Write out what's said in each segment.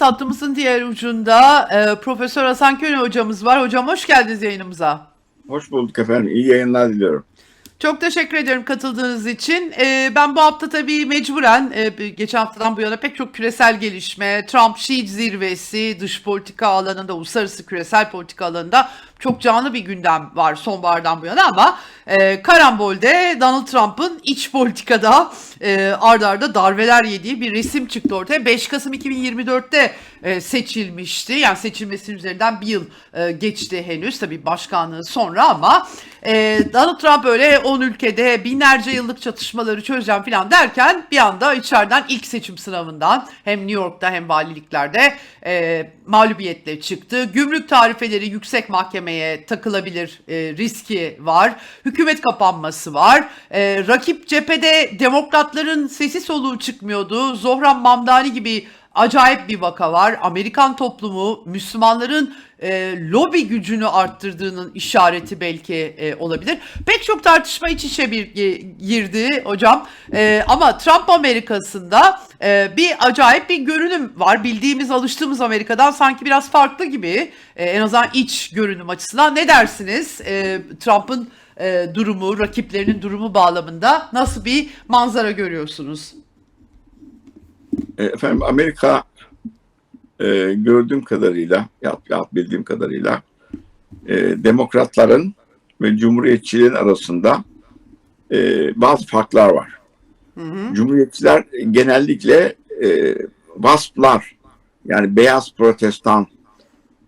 Hattımızın diğer ucunda e, Profesör Hasan Köne hocamız var. Hocam hoş geldiniz yayınımıza. Hoş bulduk efendim. İyi yayınlar diliyorum. Çok teşekkür ederim katıldığınız için. E, ben bu hafta tabii mecburen e, geçen haftadan bu yana pek çok küresel gelişme, Trump-Xi zirvesi, dış politika alanında, uluslararası küresel politika alanında çok canlı bir gündem var sonbahardan bu yana ama e, karambolde Donald Trump'ın iç politikada e, ardarda arda darbeler yediği bir resim çıktı ortaya. 5 Kasım 2024'te e, seçilmişti. Yani seçilmesinin üzerinden bir yıl e, geçti henüz tabii başkanlığı sonra ama e, Donald Trump öyle 10 ülkede binlerce yıllık çatışmaları çözeceğim falan derken bir anda içeriden ilk seçim sınavından hem New York'ta hem valiliklerde e, mağlubiyetle çıktı. Gümrük tarifeleri yüksek mahkemeye takılabilir e, riski var. Hükümet kapanması var. E, rakip cephede demokratların sesi soluğu çıkmıyordu. Zohran Mamdani gibi acayip bir vaka var. Amerikan toplumu Müslümanların e, lobi gücünü arttırdığının işareti belki e, olabilir. Pek çok tartışma iç içe bir gi- girdi hocam. E, ama Trump Amerika'sında e, bir acayip bir görünüm var. Bildiğimiz, alıştığımız Amerika'dan sanki biraz farklı gibi. E, en azından iç görünüm açısından. Ne dersiniz? E, Trump'ın e, durumu, rakiplerinin durumu bağlamında nasıl bir manzara görüyorsunuz? E, Efendim Amerika e, gördüğüm kadarıyla, yap, yap bildiğim kadarıyla e, demokratların ve cumhuriyetçilerin arasında e, bazı farklar var. Cumhuriyetçiler genellikle e, wasplar yani beyaz protestan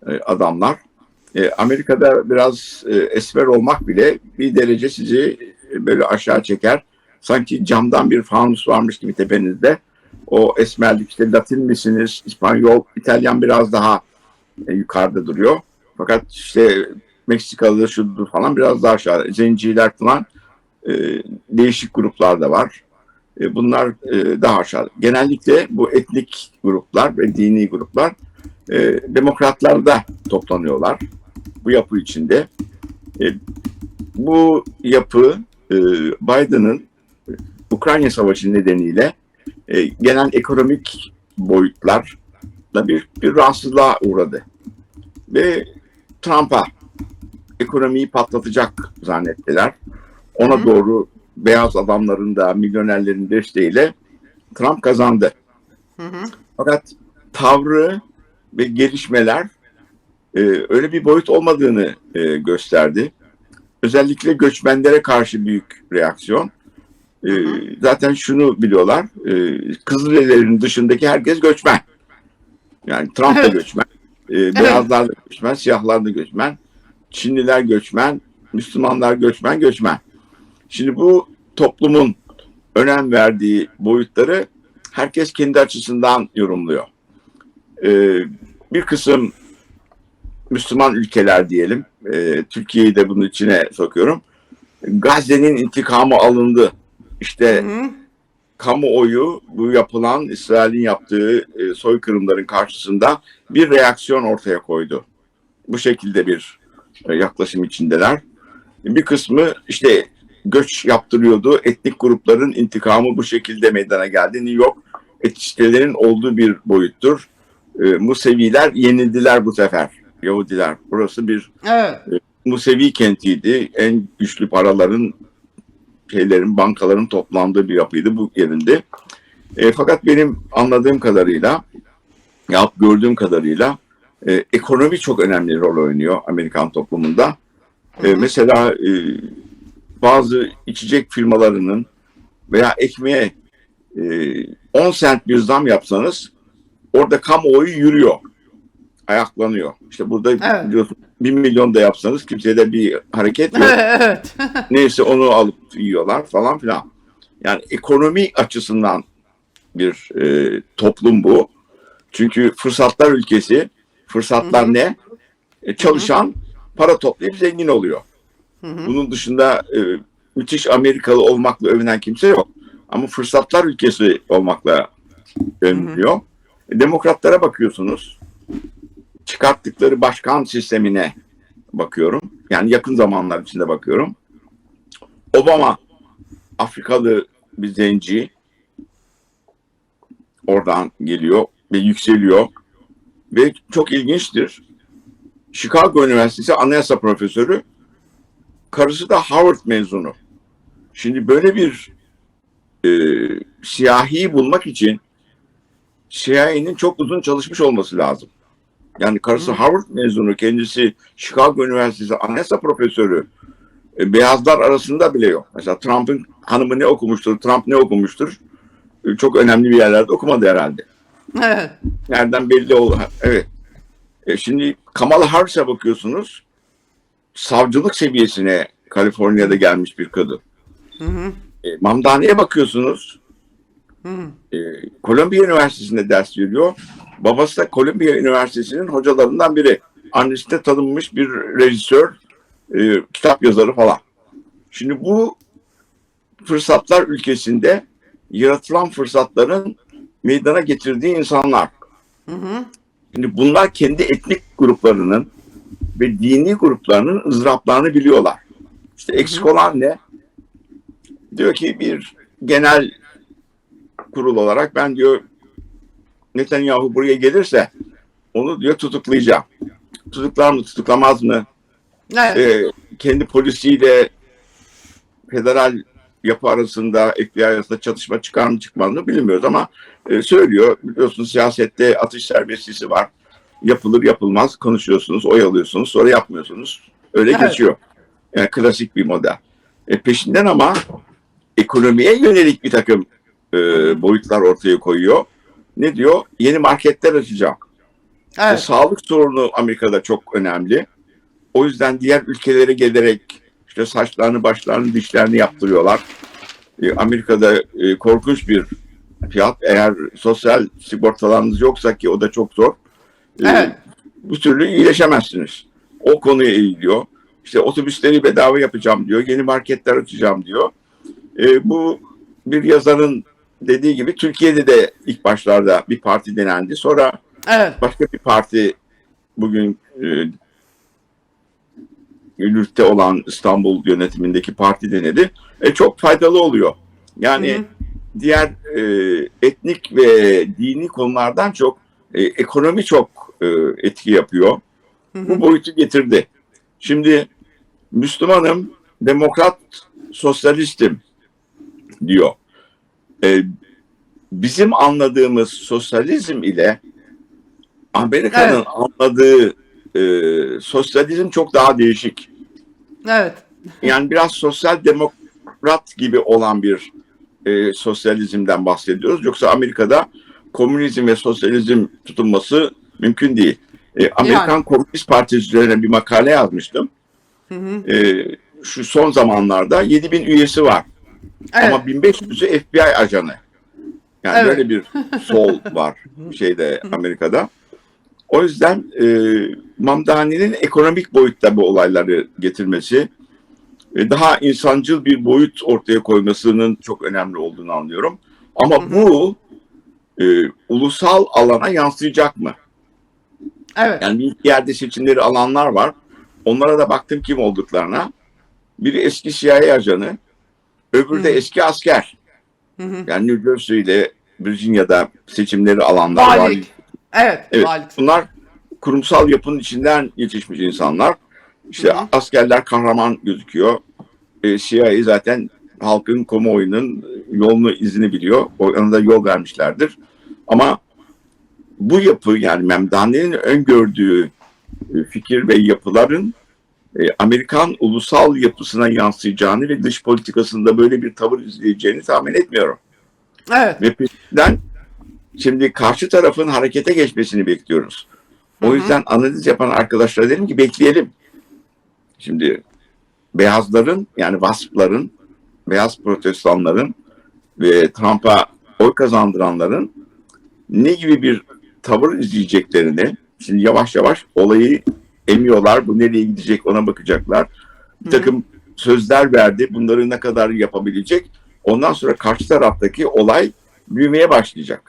e, adamlar. E, Amerika'da biraz e, esmer olmak bile bir derece sizi e, böyle aşağı çeker. Sanki camdan bir fanus varmış gibi tepenizde. O esmerlik işte Latin misiniz, İspanyol, İtalyan biraz daha e, yukarıda duruyor. Fakat işte Meksikalı şudur falan biraz daha aşağı. Zenciler falan e, değişik gruplar da var. E, bunlar e, daha aşağı. Genellikle bu etnik gruplar ve dini gruplar e, demokratlarda toplanıyorlar. Bu yapı içinde. E, bu yapı e, Biden'ın Ukrayna Savaşı nedeniyle e, gelen ekonomik boyutlarla bir, bir rahatsızlığa uğradı. Ve Trump'a ekonomiyi patlatacak zannettiler. Ona hı. doğru beyaz adamların da milyonerlerin desteğiyle Trump kazandı. Hı hı. Fakat tavrı ve gelişmeler e, öyle bir boyut olmadığını e, gösterdi. Özellikle göçmenlere karşı büyük reaksiyon. E, zaten şunu biliyorlar, e, Kızılderililerin dışındaki herkes göçmen. Yani Trump da Evet. göçmen, e, beyazlar da göçmen, siyahlar da göçmen, Çinliler göçmen, Müslümanlar göçmen, göçmen. Şimdi bu toplumun önem verdiği boyutları herkes kendi açısından yorumluyor. Ee, bir kısım Müslüman ülkeler diyelim, e, Türkiye'yi de bunun içine sokuyorum. Gazze'nin intikamı alındı. İşte Hı hı. kamuoyu bu yapılan İsrail'in yaptığı e, soykırımların karşısında bir reaksiyon ortaya koydu. Bu şekilde bir e, yaklaşım içindeler. Bir kısmı işte göç yaptırıyordu. Etnik grupların intikamı bu şekilde meydana geldi. New York etçilerin olduğu bir boyuttur. E, Museviler yenildiler bu sefer. Yahudiler. Burası bir Evet. Musevi kentiydi. En güçlü paraların şeylerin, bankaların toplandığı bir yapıydı bu yerinde. E, fakat benim anladığım kadarıyla, ya gördüğüm kadarıyla e, ekonomi çok önemli rol oynuyor Amerikan toplumunda. E, mesela e, bazı içecek firmalarının veya ekmeğe e, 10 sent bir zam yapsanız orada kamuoyu yürüyor. Ayaklanıyor. İşte burada Evet. biliyorsun 1 milyon da yapsanız kimseye de bir hareket yok. evet. Neyse onu alıp yiyorlar falan filan. Yani ekonomi açısından bir e, toplum bu. Çünkü fırsatlar ülkesi. Fırsatlar Hı hı. ne? E, çalışan para toplayıp zengin oluyor. Hı hı. Bunun dışında e, müthiş Amerikalı olmakla övünen kimse yok. Ama fırsatlar ülkesi olmakla övünüyor. E, Demokratlara bakıyorsunuz. Çıkarttıkları başkan sistemine bakıyorum. Yani yakın zamanlar içinde bakıyorum. Obama Afrikalı bir zenci oradan geliyor ve yükseliyor. ve çok ilginçtir. Chicago Üniversitesi Anayasa Profesörü, karısı da Harvard mezunu. Şimdi böyle bir e, siyahi bulmak için CIA'nin çok uzun çalışmış olması lazım. Yani karısı. Harvard mezunu, kendisi Chicago Üniversitesi Anayasa Profesörü. E, beyazlar arasında bile yok. Mesela Trump'ın hanımı ne okumuştur, Trump ne okumuştur? E, çok önemli bir yerlerde okumadı herhalde. Evet. Nereden belli oldu. Evet. E, şimdi Kamala Harris'e bakıyorsunuz. Savcılık seviyesine Kaliforniya'da gelmiş bir kadın. Hı hı. E, Mamdane'ye bakıyorsunuz. Hı hı. E, Columbia Üniversitesi'nde ders veriyor. Babası da Columbia Üniversitesi'nin hocalarından biri. Annesi de tanınmış bir rejisör, e, kitap yazarı falan. Şimdi bu fırsatlar ülkesinde yaratılan fırsatların meydana getirdiği insanlar. Hı hı. Şimdi bunlar kendi etnik gruplarının ve dini gruplarının ızdıraplarını biliyorlar. İşte eksik olan ne? Diyor ki bir genel kurul olarak ben diyor Netanyahu buraya gelirse onu diyor tutuklayacağım. Tutuklar mı tutuklamaz mı? Evet. Ee, kendi polisiyle federal yapı arasında, FBI arasında çatışma çıkar mı çıkmaz mı bilmiyoruz ama e, söylüyor. Biliyorsunuz siyasette atış serbestisi var. Yapılır yapılmaz konuşuyorsunuz, oy alıyorsunuz, sonra yapmıyorsunuz. Öyle Evet. geçiyor. Yani klasik bir model. E, peşinden ama ekonomiye yönelik bir takım e, boyutlar ortaya koyuyor. Ne diyor? Yeni marketler açacağım. Evet. Sağlık sorunu Amerika'da çok önemli. O yüzden diğer ülkelere gelerek işte saçlarını, başlarını, dişlerini yaptırıyorlar. E, Amerika'da e, korkunç bir fiyat. Eğer sosyal sigortalarınız yoksa ki o da çok zor. e, Evet. Bu türlü iyileşemezsiniz. O konuya eğiliyor. İşte otobüsleri bedava yapacağım diyor. Yeni marketler açacağım diyor. E, bu bir yazarın dediği gibi Türkiye'de de ilk başlarda bir parti denendi. Sonra Evet. başka bir parti bugün e, yürürlükte olan İstanbul yönetimindeki parti denedi. E, çok faydalı oluyor. Yani Hı hı. diğer e, etnik ve dini konulardan çok e, ekonomi çok e, etki yapıyor. Hı Bu hı. boyutu getirdi. Şimdi Müslümanım, demokrat, sosyalistim diyor. E, bizim anladığımız sosyalizm ile Amerika'nın Evet. anladığı e, sosyalizm çok daha değişik. Evet. Yani biraz sosyal demokrat gibi olan bir e, sosyalizmden bahsediyoruz. Yoksa Amerika'da komünizm ve sosyalizm tutunması mümkün değil. E, Amerikan Yani. Komünist Partisi üzerine bir makale yazmıştım. Hı hı. E, şu son zamanlarda 7000 üyesi var. Evet. Ama 1500'ü FBI ajanı. Yani Evet. böyle bir sol var şeyde Amerika'da. O yüzden e, Mamdani'nin ekonomik boyutta bu olayları getirmesi, e, daha insancıl bir boyut ortaya koymasının çok önemli olduğunu anlıyorum. Ama bu e, ulusal alana yansıyacak mı? Evet. Yani bir yerde seçimleri alanlar var. Onlara da baktım kim olduklarına. Biri eski CIA ajanı, öbürü de eski asker. Hı hı. Yani New Jersey ile Virginia'da seçimleri alanlar var. Valilik. Evet. Evet. Valilik. Bunlar kurumsal yapının içinden yetişmiş insanlar. İşte Hı hı. askerler kahraman gözüküyor. E, CIA zaten halkın, kamuoyunun yolunu, izini biliyor. Ona da yol vermişlerdir. Ama bu yapı yani Memdani'nin öngördüğü e, fikir ve yapıların e, Amerikan ulusal yapısına yansıyacağını ve dış politikasında böyle bir tavır izleyeceğini tahmin etmiyorum. Evet. Ve peşinden şimdi karşı tarafın harekete geçmesini bekliyoruz. O hı. yüzden analiz yapan arkadaşlara dedim ki bekleyelim. Şimdi beyazların yani vaspların, beyaz protestanların ve Trump'a oy kazandıranların ne gibi bir tavır izleyeceklerini şimdi yavaş yavaş olayı emiyorlar. Bu nereye gidecek ona bakacaklar. Bir Hı hı. takım sözler verdi. Bunları ne kadar yapabilecek? Ondan sonra karşı taraftaki olay büyümeye başlayacak.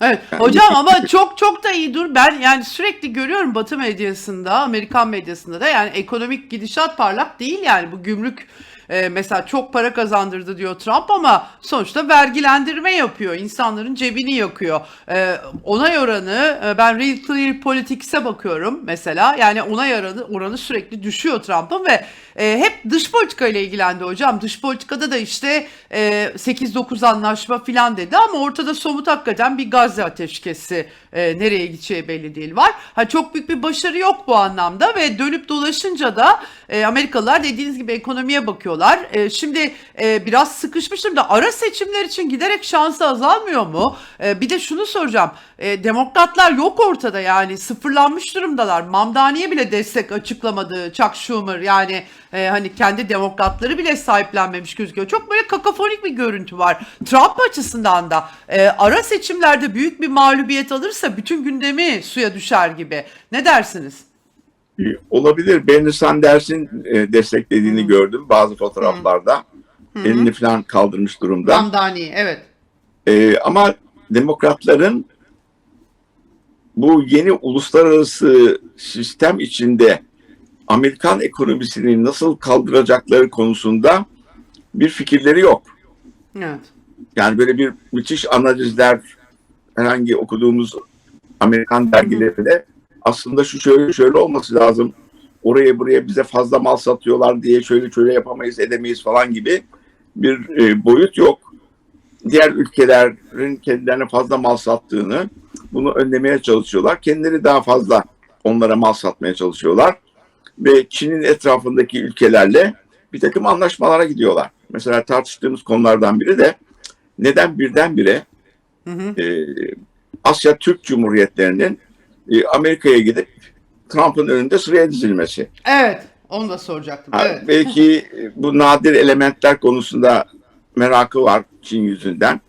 Evet. Yani Hocam ama çok çok da iyi dur. Ben yani sürekli görüyorum Batı medyasında, Amerikan medyasında da yani ekonomik gidişat parlak değil yani bu gümrük e, mesela çok para kazandırdı diyor Trump ama sonuçta vergilendirme yapıyor. İnsanların cebini yakıyor. E, onay oranı e, ben Real Clear Politics'e bakıyorum mesela. Yani onay oranı, oranı sürekli düşüyor Trump'ın ve e, hep dış politika ile ilgilendi hocam. Dış politikada da işte e, 8-9 anlaşma filan dedi ama ortada somut hakikaten bir Gazze ateşkesi e, nereye gideceği belli değil var. Ha çok büyük bir başarı yok bu anlamda ve dönüp dolaşınca da e, Amerikalılar dediğiniz gibi ekonomiye bakıyorlar. E, şimdi e, biraz sıkışmış durumda. Ara seçimler için giderek şansı azalmıyor mu? E, bir de şunu soracağım. E, demokratlar yok ortada yani sıfırlanmış durumdalar. Mamdani'ye bile destek açıklamadı Chuck Schumer yani e, hani kendi demokratları bile sahiplenmemiş gözüküyor. Çok böyle kakafonik bir görüntü var. Trump açısından da e, ara seçimlerde büyük bir mağlubiyet alırsa bütün gündemi suya düşer gibi. Ne dersiniz? E, Olabilir. Bernie Sanders'in e, desteklediğini gördüm bazı fotoğraflarda. Elini falan kaldırmış durumda. Mamdani evet. E, ama demokratların bu yeni uluslararası sistem içinde Amerikan ekonomisini nasıl kaldıracakları konusunda bir fikirleri yok. Evet. Yani böyle bir müthiş analizler herhangi okuduğumuz Amerikan dergilerinde aslında şu şöyle şöyle olması lazım. Oraya buraya bize fazla mal satıyorlar diye şöyle şöyle yapamayız edemeyiz falan gibi bir e, boyut yok. Diğer ülkelerin kendilerine fazla mal sattığını bunu önlemeye çalışıyorlar. Kendileri daha fazla onlara mal satmaya çalışıyorlar. Ve Çin'in etrafındaki ülkelerle bir takım anlaşmalara gidiyorlar. Mesela tartıştığımız konulardan biri de neden birdenbire Hı hı. e, Asya Türk Cumhuriyetlerinin e, Amerika'ya gidip Trump'ın önünde sıraya dizilmesi. Evet. Onu da soracaktım. Ha, Evet. Belki e, bu nadir elementler konusunda merakı var Çin yüzünden.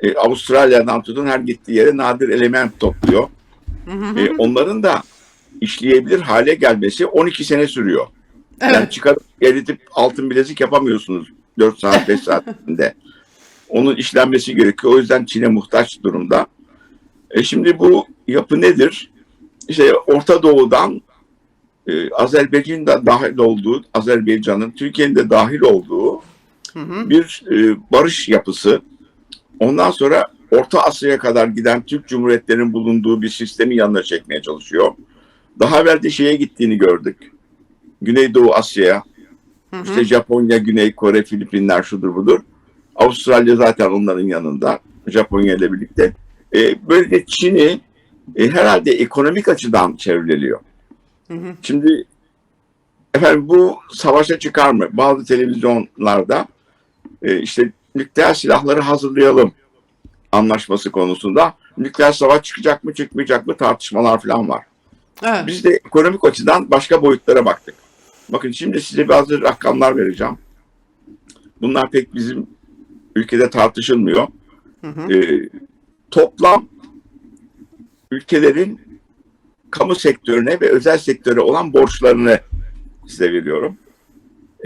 E, Avustralya'dan tutun her gittiği yere nadir element topluyor. E, onların da işleyebilir hale gelmesi 12 sene sürüyor. Yani Evet. çıkarıp eritip altın bilezik yapamıyorsunuz 4 saat 5 saatinde. Onun işlenmesi gerekiyor. O yüzden Çin'e muhtaç durumda. E şimdi bu yapı nedir? İşte Orta Doğu'dan e, Azerbaycan'ın da dahil olduğu, Azerbaycan'ın Türkiye'nin de dahil olduğu Hı hı. bir e, barış yapısı. Ondan sonra Orta Asya'ya kadar giden Türk Cumhuriyetlerinin bulunduğu bir sistemi yanına çekmeye çalışıyor. Daha evvel de şeye gittiğini gördük. Güneydoğu Asya'ya, işte Japonya, Güney Kore, Filipinler şudur budur. Avustralya zaten onların yanında. Japonya ile birlikte. E, böylece Çin'i e, herhalde ekonomik açıdan çevreliyor. Hı hı. Şimdi efendim bu savaşa çıkar mı? Bazı televizyonlarda e, işte nükleer silahları hazırlayalım anlaşması konusunda nükleer savaş çıkacak mı çıkmayacak mı tartışmalar falan var. Evet. Biz de ekonomik açıdan başka boyutlara baktık. Bakın şimdi size bazı rakamlar vereceğim. Bunlar pek bizim ülkede tartışılmıyor. Hı hı. Ee, toplam ülkelerin kamu sektörüne ve özel sektöre olan borçlarını size veriyorum.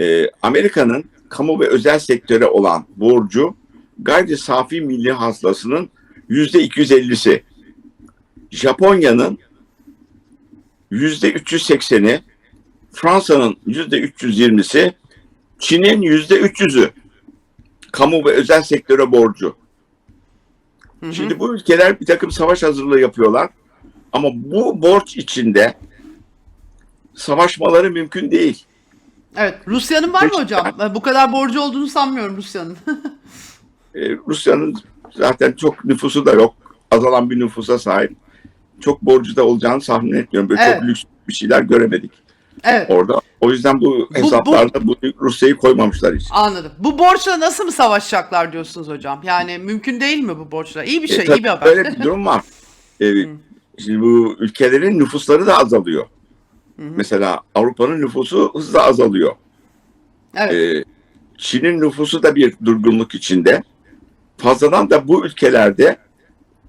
Ee, Amerika'nın kamu ve özel sektöre olan borcu gayri safi milli hasılasının yüzde 250'si. Japonya'nın yüzde 380'i, Fransa'nın yüzde 320'si, Çin'in yüzde 300'ü kamu ve özel sektöre borcu. Hı hı. Şimdi bu ülkeler bir takım savaş hazırlığı yapıyorlar. Ama bu borç içinde savaşmaları mümkün değil. Evet. Rusya'nın var mı hocam? Bu kadar borcu olduğunu sanmıyorum Rusya'nın. Ee, Rusya'nın zaten çok nüfusu da yok. Azalan bir nüfusa sahip. Çok borcu da olacağını tahmin etmiyorum. Böyle Evet. çok lüks bir şeyler göremedik evet. orada. O yüzden bu bu- hesaplarda bu, Rusya'yı koymamışlar hiç. Anladım. Bu borçla nasıl mı savaşacaklar diyorsunuz hocam? Yani mümkün değil mi bu borçla? İyi bir E, şey, tabii iyi bir haber. Böyle bir durum var. Ee, şimdi bu ülkelerin nüfusları da azalıyor. Mesela Avrupa'nın nüfusu hızla azalıyor. evet. Ee, Çin'in nüfusu da bir durgunluk içinde. Fazladan da bu ülkelerde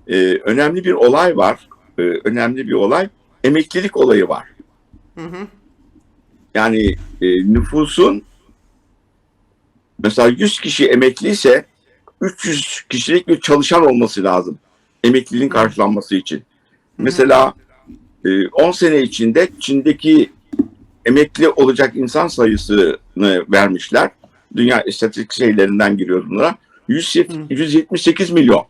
e, önemli bir olay var. E, önemli bir olay. Emeklilik olayı var. Hı hı. Yani e, nüfusun mesela 100 kişi emekliyse 300 kişilik bir çalışan olması lazım. Emekliliğin karşılanması için. Mesela e, 10 sene içinde Çin'deki emekli olacak insan sayısını vermişler. Dünya istatistik şeylerinden giriyoruz bunlara. 100 178 milyon.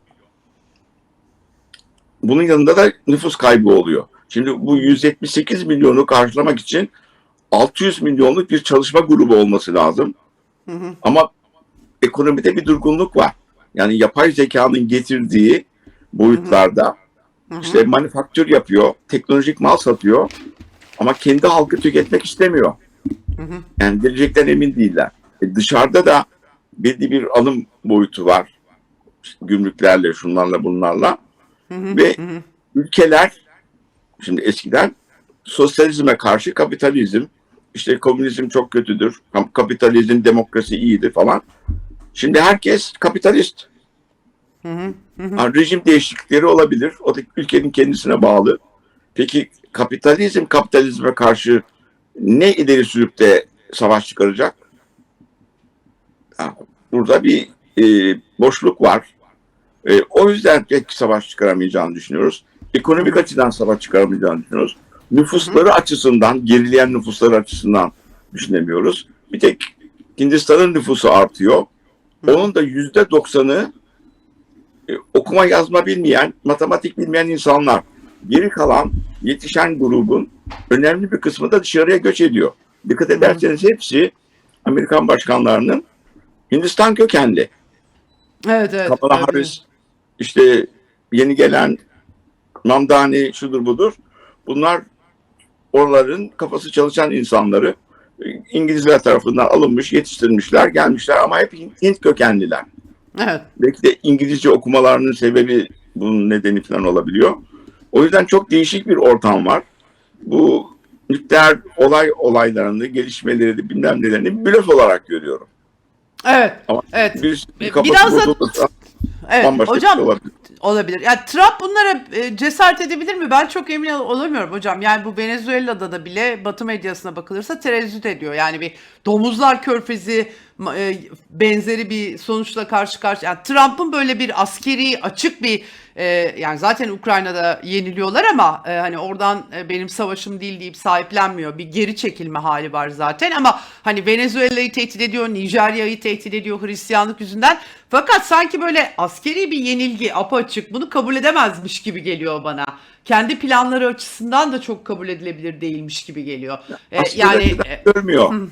Bunun yanında da nüfus kaybı oluyor. Şimdi bu 178 milyonu karşılamak için 600 milyonluk bir çalışma grubu olması lazım. Hı hı. Ama ekonomide bir durgunluk var. Yani yapay zekanın getirdiği boyutlarda Hı hı. işte manifaktür yapıyor, teknolojik mal satıyor ama kendi halkı tüketmek istemiyor. Hı hı. Yani gelecekten emin değiller. E dışarıda da belli bir alım boyutu var. İşte gümrüklerle, şunlarla, bunlarla. Hı hı. Ve Hı hı. ülkeler şimdi eskiden sosyalizme karşı kapitalizm, işte komünizm çok kötüdür, kapitalizm, demokrasi iyidir falan. Şimdi herkes kapitalist. Hı hı. Rejim değişiklikleri olabilir. O da ülkenin kendisine bağlı. Peki kapitalizm kapitalizme karşı ne ileri sürüp de savaş çıkaracak? Burada bir e, boşluk var. E, o yüzden pek savaş çıkaramayacağını düşünüyoruz. Ekonomik açıdan savaş çıkaramayacağını düşünüyoruz. Nüfusları açısından, gerileyen nüfusları açısından düşünemiyoruz. Bir tek Hindistan'ın nüfusu artıyor. Onun da yüzde doksanı e, okuma yazma bilmeyen, matematik bilmeyen insanlar. Geri kalan yetişen grubun önemli bir kısmı da dışarıya göç ediyor. Dikkat ederseniz hepsi Amerikan başkanlarının Hindistan kökenli. Evet evet. Kamala evet, Harris, işte yeni gelen Mamdani şudur budur. Bunlar oraların kafası çalışan insanları e, İngilizler tarafından alınmış, yetiştirilmişler, gelmişler ama hep Hint, kökenliler. Evet. Belki de İngilizce okumalarının sebebi bunun nedeni falan olabiliyor. O yüzden çok değişik bir ortam var. Bu nükleer olay olaylarını, gelişmeleri de bilmem nelerini blöf olarak görüyorum. Evet. Ama Evet. bir, bir biraz da- Evet. Hocam şey olabilir. Yani Trump bunlara e, cesaret edebilir mi? Ben çok emin ol- olamıyorum hocam. Yani bu Venezuela'da da bile Batı medyasına bakılırsa tereddüt ediyor. Yani bir domuzlar körfezi e, benzeri bir sonuçla karşı karşı. Yani Trump'ın böyle bir askeri açık bir e, yani zaten Ukrayna'da yeniliyorlar ama e, hani oradan e, benim savaşım değil deyip sahiplenmiyor. Bir geri çekilme hali var zaten ama hani Venezuela'yı tehdit ediyor, Nijerya'yı tehdit ediyor Hristiyanlık yüzünden. Fakat sanki böyle askeri bir yenilgi apaçık bunu kabul edemezmiş gibi geliyor bana. Kendi planları açısından da çok kabul edilebilir değilmiş gibi geliyor. E, yani e, görmüyor.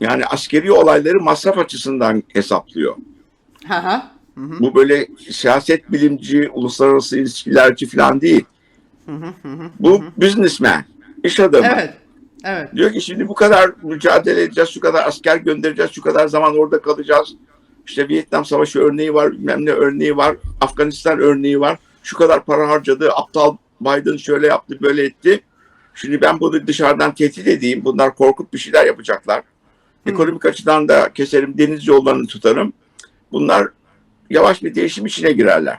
Yani askeri olayları masraf açısından hesaplıyor. hı hı. Bu böyle siyaset bilimci, uluslararası ilişkilerci falan değil. Bu businessman, iş adamı. evet. Evet. Diyor ki şimdi bu kadar mücadele edeceğiz, şu kadar asker göndereceğiz, şu kadar zaman orada kalacağız. İşte Vietnam Savaşı örneği var, bilmem ne örneği var, Afganistan örneği var. Şu kadar para harcadı, aptal Biden şöyle yaptı, böyle etti. Şimdi ben bunu dışarıdan tehdit edeyim, bunlar korkup bir şeyler yapacaklar. Ekonomik açıdan da keserim, deniz yollarını tutarım. Bunlar yavaş bir değişim içine girerler.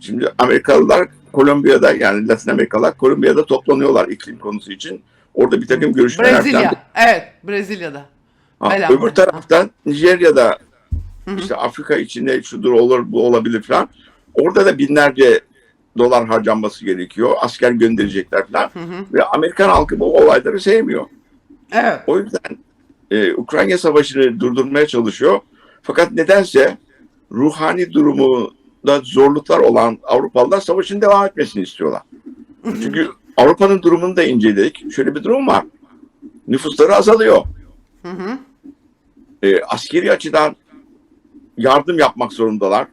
Şimdi Amerikalılar Kolombiya'da yani Latin Amerikalılar Kolombiya'da toplanıyorlar iklim konusu için. Orada bir takım görüşmeler falan. Brezilya. Evet, Brezilya'da. Ha, öbür taraftan Nijerya'da işte Afrika içinde şudur olur bu olabilir falan. Orada da binlerce dolar harcanması gerekiyor. Asker gönderecekler falan. Ve Amerikan halkı bu olayları sevmiyor. Evet. O yüzden e, Ukrayna Savaşı'nı durdurmaya çalışıyor. Fakat nedense ruhani durumu da zorluklar olan Avrupalılar savaşın devam etmesini istiyorlar. Çünkü Avrupa'nın durumunu da inceledik. Şöyle bir durum var. Nüfusları azalıyor. Hı hı. E, askeri açıdan yardım yapmak zorundalar.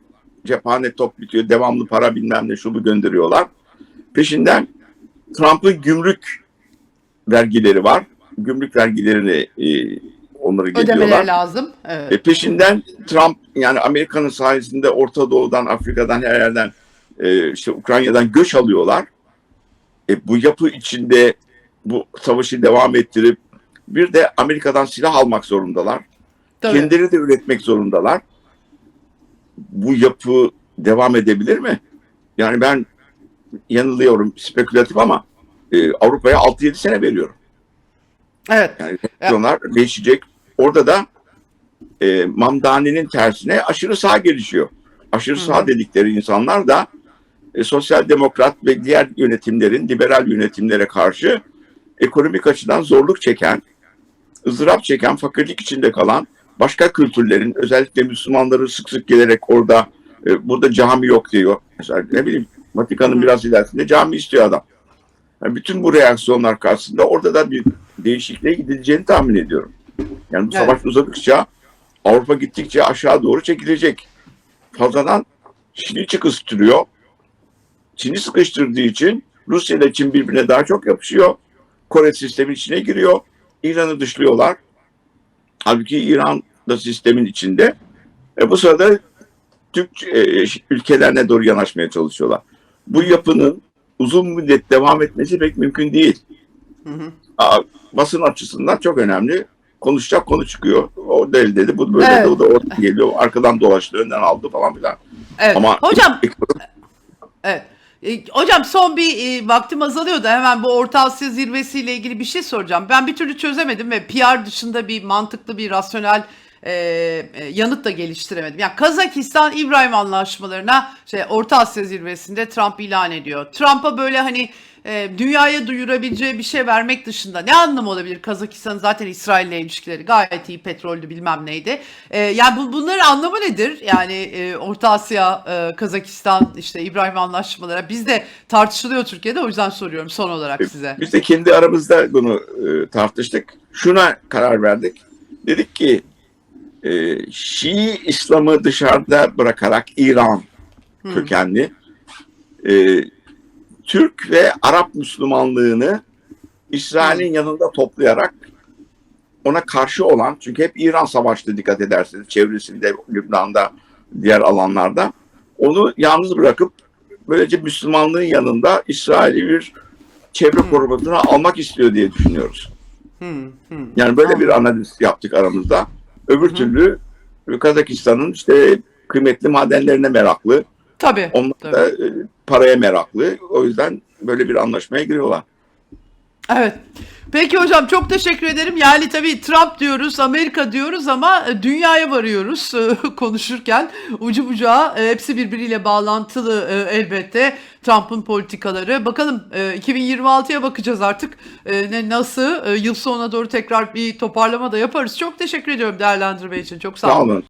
Cephane top bitiyor. Devamlı para bilmem ne şu bu gönderiyorlar. Peşinden Trump'ın gümrük vergileri var. Gümrük vergilerini e, onları geliyorlar. Ödemeleri lazım. Evet. E, peşinden Trump yani Amerika'nın sayesinde Orta Doğu'dan, Afrika'dan her yerden e, işte Ukrayna'dan göç alıyorlar. E, bu yapı içinde bu savaşı devam ettirip bir de Amerika'dan silah almak zorundalar. Tabii. Kendileri de üretmek zorundalar. Bu yapı devam edebilir mi? Yani ben yanılıyorum spekülatif ama e, Avrupa'ya 6-7 sene veriyorum. Evet. Yani reaksiyonlar değişecek. Orada da e, Mamdani'nin tersine aşırı sağ gelişiyor. Aşırı sağ dedikleri insanlar da e, sosyal demokrat ve diğer yönetimlerin, liberal yönetimlere karşı ekonomik açıdan zorluk çeken ızdırap çeken, fakirlik içinde kalan başka kültürlerin, özellikle Müslümanların sık sık gelerek orada, e, burada cami yok diyor. Mesela ne bileyim, Vatikan'ın biraz ilerisinde cami istiyor adam. Yani bütün bu reaksiyonlar karşısında orada da bir değişikliğe gidileceğini tahmin ediyorum. Yani bu Evet. savaş uzadıkça Avrupa gittikçe aşağı doğru çekilecek. Fazladan Çin'i çıkıştırıyor. Çin'i sıkıştırdığı için Rusya ile Çin birbirine daha çok yapışıyor. Kore sistemin içine giriyor. İran'ı dışlıyorlar. Halbuki İran da sistemin içinde. E bu sırada Türk e, ülkelerine doğru yanaşmaya çalışıyorlar. Bu yapının uzun müddet devam etmesi pek mümkün değil. Hı hı. Aa, basın açısından çok önemli. Konuşacak konu çıkıyor. O deli dedi, bu böyle Evet. dedi, o da oradan geliyor. Arkadan dolaştı, önden aldı falan filan. Evet. Ama Hocam Evet. E, hocam son bir e, vaktim azalıyor da hemen bu Orta Asya zirvesiyle ilgili bir şey soracağım. Ben bir türlü çözemedim ve PR dışında bir mantıklı bir rasyonel e, e, yanıt da geliştiremedim. Yani Kazakistan İbrahim anlaşmalarına şey Orta Asya zirvesinde Trump ilan ediyor. Trump'a böyle hani e, dünyaya duyurabileceği bir şey vermek dışında ne anlamı olabilir? Kazakistan'ın zaten İsrail'le ilişkileri gayet iyi petrollü bilmem neydi. E, yani bu, bunların anlamı nedir? Yani e, Orta Asya, e, Kazakistan, işte İbrahim anlaşmaları biz de tartışılıyor Türkiye'de o yüzden soruyorum son olarak size. Biz de kendi aramızda bunu e, tartıştık. Şuna karar verdik. Dedik ki e, Şii İslam'ı dışarıda bırakarak İran kökenli e, Türk ve Arap Müslümanlığını İsrail'in yanında toplayarak ona karşı olan çünkü hep İran savaştı dikkat ederseniz çevresinde Lübnan'da diğer alanlarda onu yalnız bırakıp böylece Müslümanlığın yanında İsrail'i bir çevre korumasına almak istiyor diye düşünüyoruz. Hı, hı. Yani böyle bir analiz yaptık aramızda. Öbür türlü Kazakistan'ın işte kıymetli madenlerine meraklı. Tabii. Onlar tabii. da e, paraya meraklı. O yüzden böyle bir anlaşmaya giriyorlar. Evet. Peki hocam çok teşekkür ederim. Yani tabii Trump diyoruz, Amerika diyoruz ama e, dünyaya varıyoruz e, konuşurken. Ucu bucağı e, hepsi birbiriyle bağlantılı elbette Trump'ın politikaları. Bakalım e, 2026'ya bakacağız artık. Ne nasıl yıl sonuna doğru tekrar bir toparlama da yaparız. Çok teşekkür ediyorum değerlendirme için. Çok sağ Sağ olun. olun.